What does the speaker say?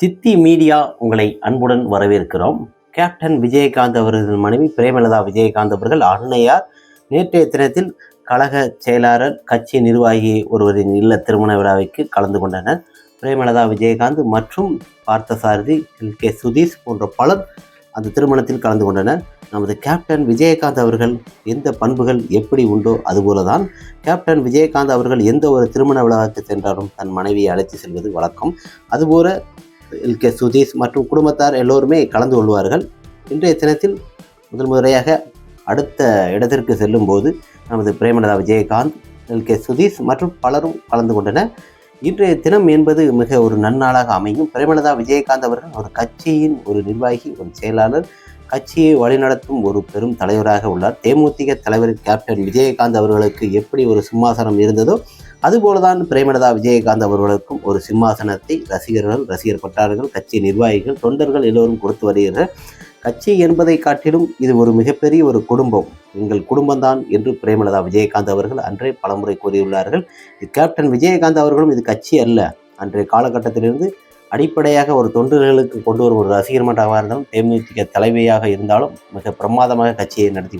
சித்தி மீடியா உங்களை அன்புடன் வரவேற்கிறோம். கேப்டன் விஜயகாந்த் அவர்களின் மனைவி பிரேமலதா விஜயகாந்த் அவர்கள் அன்னையார் நேற்றைய தினத்தில் கழக செயலாளர் கட்சி நிர்வாகி ஒருவரின் இல்ல திருமண விழாவிற்கு கலந்து கொண்டனர். பிரேமலதா விஜயகாந்த் மற்றும் பார்த்தசாரதி எல். கே. சுதீஷ் போன்ற பலர் அந்த திருமணத்தில் கலந்து கொண்டனர். நமது கேப்டன் விஜயகாந்த் அவர்கள் எந்த பண்புகள் எப்படி உண்டோ அதுபோல தான் கேப்டன் விஜயகாந்த் அவர்கள் எந்த ஒரு திருமண விழாவுக்கு சென்றாலும் தன் மனைவியை அழைத்து செல்வது வழக்கம். அதுபோல எல் கே சுதீஷ் மற்றும் குடும்பத்தார் எல்லோருமே கலந்து கொள்வார்கள். இன்றைய தினத்தில் முதல் முறையாக அடுத்த இடத்திற்கு செல்லும்போது நமது பிரேமலதா விஜயகாந்த் எல் கே சுதீஷ் மற்றும் பலரும் கலந்து கொண்டனர். இன்றைய தினம் என்பது மிக ஒரு நன்னாளாக அமையும். பிரேமலதா விஜயகாந்த் அவர்கள் ஒரு கட்சியின் ஒரு நிர்வாகி ஒரு செயலாளர். கட்சியை வழிநடத்தும் ஒரு பெரும் தலைவராக உள்ளார். தேமுதிக தலைவர் கேப்டன் விஜயகாந்த் அவர்களுக்கு எப்படி ஒரு சிம்மாசனம் இருந்ததோ அதுபோலதான் பிரேமலதா விஜயகாந்த் அவர்களுக்கும் ஒரு சிம்மாசனத்தை ரசிகர்கள் ரசிகர் பட்டாளர்கள் கட்சி நிர்வாகிகள் தொண்டர்கள் எல்லோரும் கொடுத்து வருகிறார் கட்சி என்பதை காட்டிலும் இது ஒரு மிகப்பெரிய ஒரு குடும்பம். எங்கள் குடும்பம்தான் என்று பிரேமலதா விஜயகாந்த் அவர்கள் அன்றே பலமுறை கூறியுள்ளார்கள். இது கேப்டன் விஜயகாந்த் அவர்களும் இது கட்சி அல்ல. அன்றைய காலகட்டத்திலிருந்து அடிப்படையாக ஒரு தொண்டர்களுக்கு கொண்டு வரும் ஒரு ரசிகர் மன்றமாக இருந்தாலும் தேமுதிக தலைவியாக இருந்தாலும் மிக பிரமாதமாக கட்சியை நடத்தி